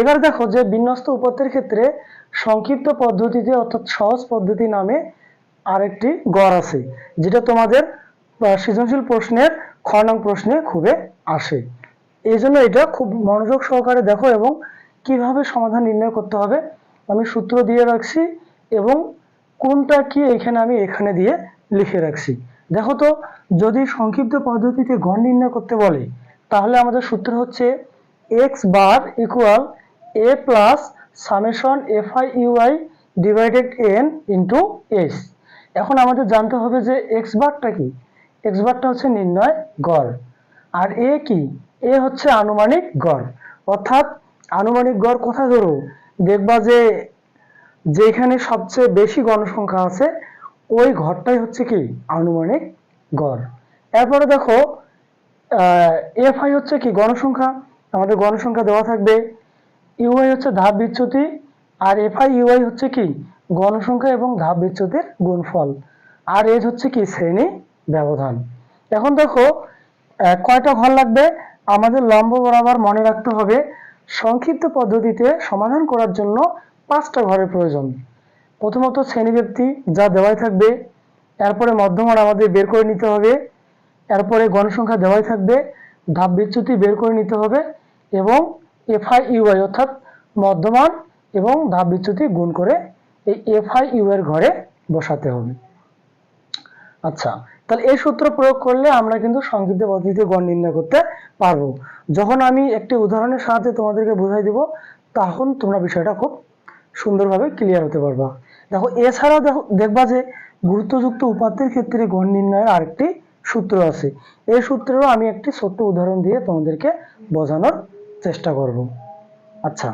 এবার দেখো যে বিন্যস্ত উপাত্তের ক্ষেত্রে সংক্ষিপ্ত পদ্ধতিতে অর্থাৎ সহজ পদ্ধতি নামে আরেকটি গড় আছে, যেটা তোমাদের সৃজনশীল প্রশ্নের খ নং প্রশ্নে খুবই আসে। এই জন্য এটা খুব মনোযোগ সহকারে দেখো এবং কীভাবে সমাধান নির্ণয় করতে হবে, আমি সূত্র দিয়ে রাখছি এবং কোনটা কি এখানে আমি এখানে দিয়ে লিখে রাখছি। দেখো তো, যদি সংক্ষিপ্ত পদ্ধতিতে গড় নির্ণয় করতে বলে, তাহলে আমাদের সূত্র হচ্ছে X bar equal A plus summation F I U I divided N into S এখন আমাদের জানতে হবে যে এক্স বারটা কি? এক্স বারটা হচ্ছে নির্ণয় গড়। আর এ কি? এ হচ্ছে আনুমানিক গড়। অর্থাৎ আনুমানিক গড় কোথায় ধরো? দেখবা যে যেখানে সবচেয়ে বেশি গণসংখ্যা আছে, ওই ঘরটাই হচ্ছে কি? আনুমানিক গড়। এরপরে দেখো এফ আই হচ্ছে কি? গণসংখ্যা। আমাদের গণসংখ্যা দেওয়া থাকবে ইউআই হচ্ছে ধাপ বিচ্যুতি আর এফ আই ইউআই হচ্ছে কি? গণসংখ্যা এবং ধাপ বিচ্যুতির গুণফল। আর এজ হচ্ছে কি? শ্রেণি ব্যবধান। এখন দেখো কয়টা ঘর লাগবে? আমাদের লম্ব বরাবর মনে রাখতে হবে, সংক্ষিপ্ত পদ্ধতিতে সমাধান করার জন্য পাঁচটা ঘরের প্রয়োজন। প্রথমত শ্রেণীব্যক্তি যা দেওয়াই থাকবে। এরপরে মধ্যমান আমাদের বের করে নিতে হবে। এরপরে গণসংখ্যা দেওয়াই থাকবে। ধাপ বিচ্যুতি বের করে নিতে হবে এবং এফআই ইউআই অর্থাৎ মধ্যমান এবং ধাপ বিচ্যুতি গুণ করে এই এফআই ইউ এর ঘরে বসাতে হবে। আচ্ছা তাহলে এই সূত্র প্রয়োগ করলে আমরা কিন্তু সংক্ষিপ্ত পদ্ধতিতে গড় নির্ণয় করতে পারব। যখন আমি একটি উদাহরণের সাহায্যে তোমাদেরকে বুঝাই দেব, তখন তোমরা বিষয়টা খুব সুন্দরভাবে ক্লিয়ার হতে পারবা। দেখো, এছাড়াও দেখো, দেখবা যে গুরুত্বযুক্ত উপাত্তের ক্ষেত্রে গড় নির্ণয়ের আরেকটি সূত্র আছে। এই সূত্রেরও আমি একটি ছোট্ট উদাহরণ দিয়ে তোমাদেরকে বোঝানোর চেষ্টা করব। আচ্ছা।